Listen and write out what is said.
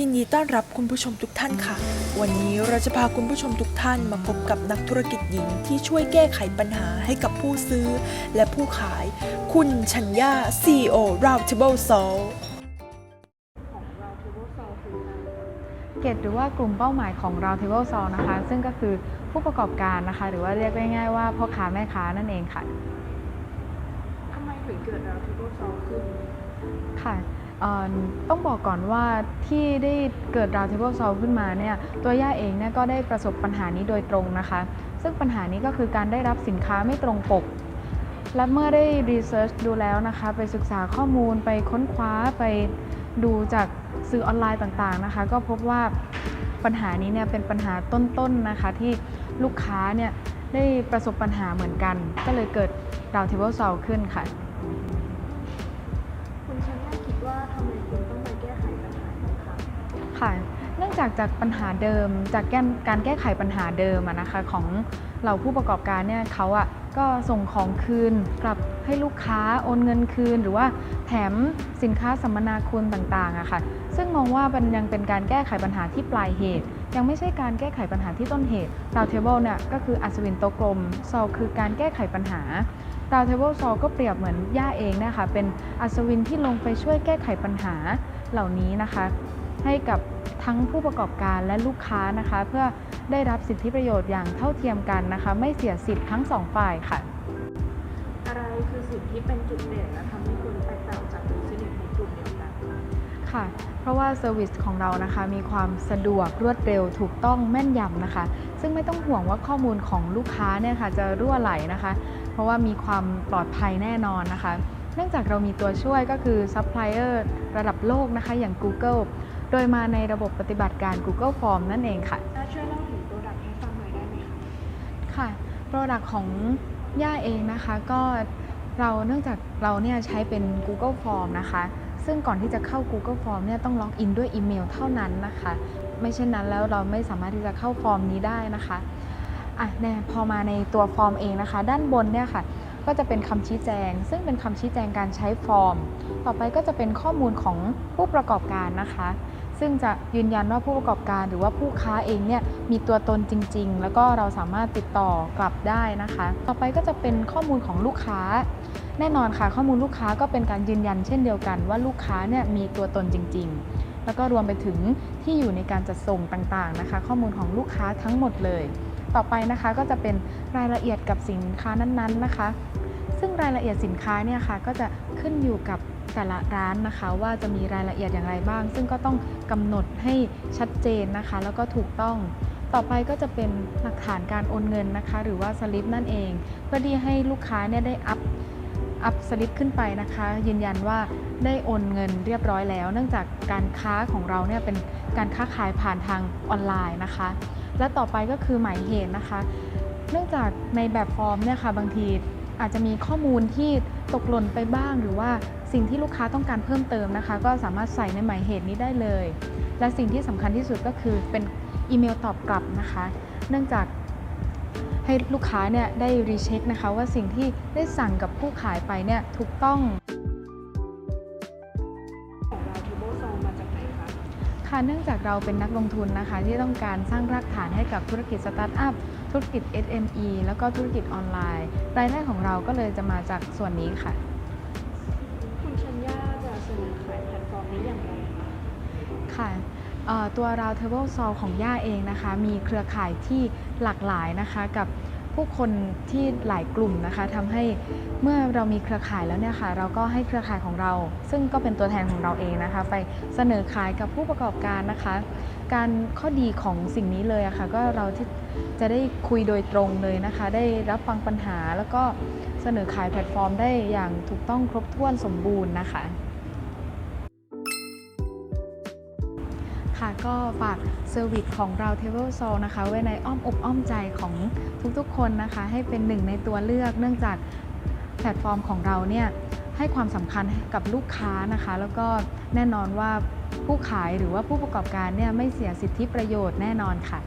ยินดีต้อนรับคุณผู้ชมทุกท่านค่ะ วันนี้เราจะพาคุณผู้ชมทุกท่านมาพบกับนักธุรกิจหญิงที่ช่วยแก้ไขปัญหาให้กับผู้ซื้อ และผู้ขาย คุณชัญญา CEO Roundtable Sol เกตหรือว่ากลุ่มเป้าหมายของ Roundtable s o นะคะ ซึ่งก็คือผู้ประกอบการนะคะ หรือว่าเรียกง่ายๆว่าพ่อค้าแม่ค้านั่นเองค่ะทำไมถึงเกิดดาวทิโบซอลขึ้นค่ะเอ่อ ต้องบอกก่อนว่าที่ได้เกิด Roundtable s o ขึ้นมาเนี่ยตัวย่าเองเนี่ยก็ได้ประสบปัญหานี้โดยตรงนะคะ ซึ่งปัญหานี้ก็คือการได้รับสินค้าไม่ตรงปก และเมื่อได้รีเสิร์ชดูแล้วนะคะ ไปศึกษาข้อมูลไปค้นคว้าไปดูจากสื่อออนไลน์ต่างๆนะคะ ก็พบว่าปัญหานี้เนี่ยเป็นปัญหาต้นๆนะคะ ที่ลูกค้าเนี่ยได้ประสบปัญหาเหมือนกัน ก็เลยเกิด Roundtable s o ขึ้นค่ะ ค่ะเนื่องจากจากปัญหาเดิม จากแก้การแก้ไขปัญหาเดิมนะคะของเราผู้ประกอบการเนี่ยเขาอะก็ส่งของคืนกลับให้ลูกค้าโอนเงินคืน หรือว่าแถมสินค้าสัมมนาคุณต่างๆอะค่ะ ซึ่งมองว่ามันยังเป็นการแก้ไขปัญหาที่ปลายเหตุ ยังไม่ใช่การแก้ไขปัญหาที่ต้นเหตุ Roundtable เนี่ยก็คืออัศวินโตกลม Sol คือการแก้ไขปัญหา Roundtable Sol ก็เปรียบเหมือนย่าเองนะคะเป็นอัศวินที่ลงไปช่วยแก้ไขปัญหาเหล่านี้นะคะ ให้กับทั้งผู้ประกอบการและลูกค้านะคะ เพื่อได้รับสิทธิประโยชน์อย่างเท่าเทียมกันนะคะ ไม่เสียสิทธิ์ทั้งสองฝ่ายค่ะ อะไรคือสิ่งที่เป็นจุดเด่นและทำให้คุณแตกต่างจากบิสเนสในกลุ่มเดียวกันค่ะ เพราะว่าเซอร์วิสของเรานะคะ มีความสะดวกรวดเร็วถูกต้องแม่นยำนะคะ ซึ่งไม่ต้องห่วงว่าข้อมูลของลูกค้าเนี่ยค่ะจะรั่วไหลนะคะ เพราะว่ามีความปลอดภัยแน่นอนนะคะ เนื่องจากเรามีตัวช่วยก็คือซัพพลายเออร์ระดับโลกนะคะ อย่าง Google โดยมาในระบบปฏิบัติการ Google Form นั่นเองค่ะน่าช่วยเล่าถึงโปรดักต์ให้ฟังหน่อยได้ไหมคะค่ะ Product ของย่าเองนะคะก็เราเนื่องจากเราเนี่ยใช้เป็น Google Form นะคะ ซึ่งก่อนที่จะเข้า Google Form เนี่ยต้องล็อกอินด้วยอีเมลเท่านั้นนะคะ ไม่เช่นนั้นแล้วเราไม่สามารถที่จะเข้าฟอร์มนี้ได้นะคะอะเนี่ยพอมาในตัวฟอร์มเองนะคะ ด้านบนเนี่ยค่ะ ก็จะเป็นคำชี้แจง ซึ่งเป็นคำชี้แจงการใช้ฟอร์ม ต่อไปก็จะเป็นข้อมูลของผู้ประกอบการนะคะ ซึ่งจะยืนยันว่าผู้ประกอบการหรือว่าผู้ค้าเองเนี่ยมีตัวตนจริง ๆ แล้วก็เราสามารถติดต่อกลับได้นะคะ ต่อไปก็จะเป็นข้อมูลของลูกค้า แน่นอนค่ะ ข้อมูลลูกค้าก็เป็นการยืนยันเช่นเดียวกัน ว่าลูกค้าเนี่ยมีตัวตนจริง ๆ แล้วก็รวมไปถึงที่อยู่ในการจัดส่งต่างๆนะคะ ข้อมูลของลูกค้าทั้งหมดเลย ต่อไปนะคะก็จะเป็นรายละเอียดกับสินค้านั้นๆนะคะ ซึ่งรายละเอียดสินค้าเนี่ยค่ะก็จะขึ้นอยู่กับ แต่ละร้านนะคะ ว่าจะมีรายละเอียดอย่างไรบ้าง ซึ่งก็ต้องกำหนดให้ชัดเจนนะคะ แล้วก็ถูกต้องต่อไปก็จะเป็นหลักฐานการโอนเงินนะคะ หรือว่าสลิปนั่นเอง เพื่อที่ให้ลูกค้าเนี่ยได้อัพอัพสลิปขึ้นไปนะคะ ยืนยันว่าได้โอนเงินเรียบร้อยแล้ว เนื่องจากการค้าของเราเนี่ยเป็นการค้าขายผ่านทางออนไลน์นะคะ และต่อไปก็คือหมายเหตุนะคะ เนื่องจากในแบบฟอร์มเนี่ยค่ะบางทีอาจจะมีข้อมูลที่ตกหล่นไปบ้างหรือว่า สิ่งที่ลูกค้าต้องการเพิ่มเติมนะคะ ก็สามารถใส่ในหมายเหตุนี้ได้เลย และสิ่งที่สำคัญที่สุดก็คือเป็นอีเมลตอบกลับนะคะ เนื่องจากให้ลูกค้าเนี่ยได้รีเช็คนะคะ ว่าสิ่งที่ได้สั่งกับผู้ขายไปเนี่ยถูกต้องของดาวทิโซลมาจากไหนคะค่ะเนื่องจากเราเป็นนักลงทุนนะคะ ที่ต้องการสร้างรากฐานให้กับธุรกิจสตาร์ทอัพธุรกิจ SME แล้วก็ธุรกิจออนไลน์ รายได้ของเราก็เลยจะมาจากส่วนนี้ค่ะ ค่ะตัว Roundtable Sol ของย่าเองนะคะ มีเครือข่ายที่หลากหลายนะคะกับผู้คนที่หลายกลุ่มนะคะทำให้เมื่อเรามีเครือข่ายแล้วเนี่ยค่ะ เราก็ให้เครือข่ายของเรา ซึ่งก็เป็นตัวแทนของเราเองนะคะ ไปเสนอขายกับผู้ประกอบการนะคะ การข้อดีของสิ่งนี้เลยอะค่ะก็เราที่จะได้คุยโดยตรงเลยนะคะ ได้รับฟังปัญหาแล้วก็เสนอขายแพลตฟอร์มได้อย่างถูกต้องครบถ้วนสมบูรณ์นะคะ ค่ะก็ฝากเซอร์วิสของเรา t a b l e s o l นะคะไว้ในอ้อมอกอ้อมใจของทุกๆ คนนะคะ ให้เป็นหนึ่งในตัวเลือกเนื่องจากแพลตฟอร์มของเราเนี่ยให้ความสำคัญกับลูกค้านะคะ แล้วก็แน่นอนว่าผู้ขายหรือว่าผู้ประกอบการเนี่ยไม่เสียสิทธิประโยชน์แน่นอนค่ะ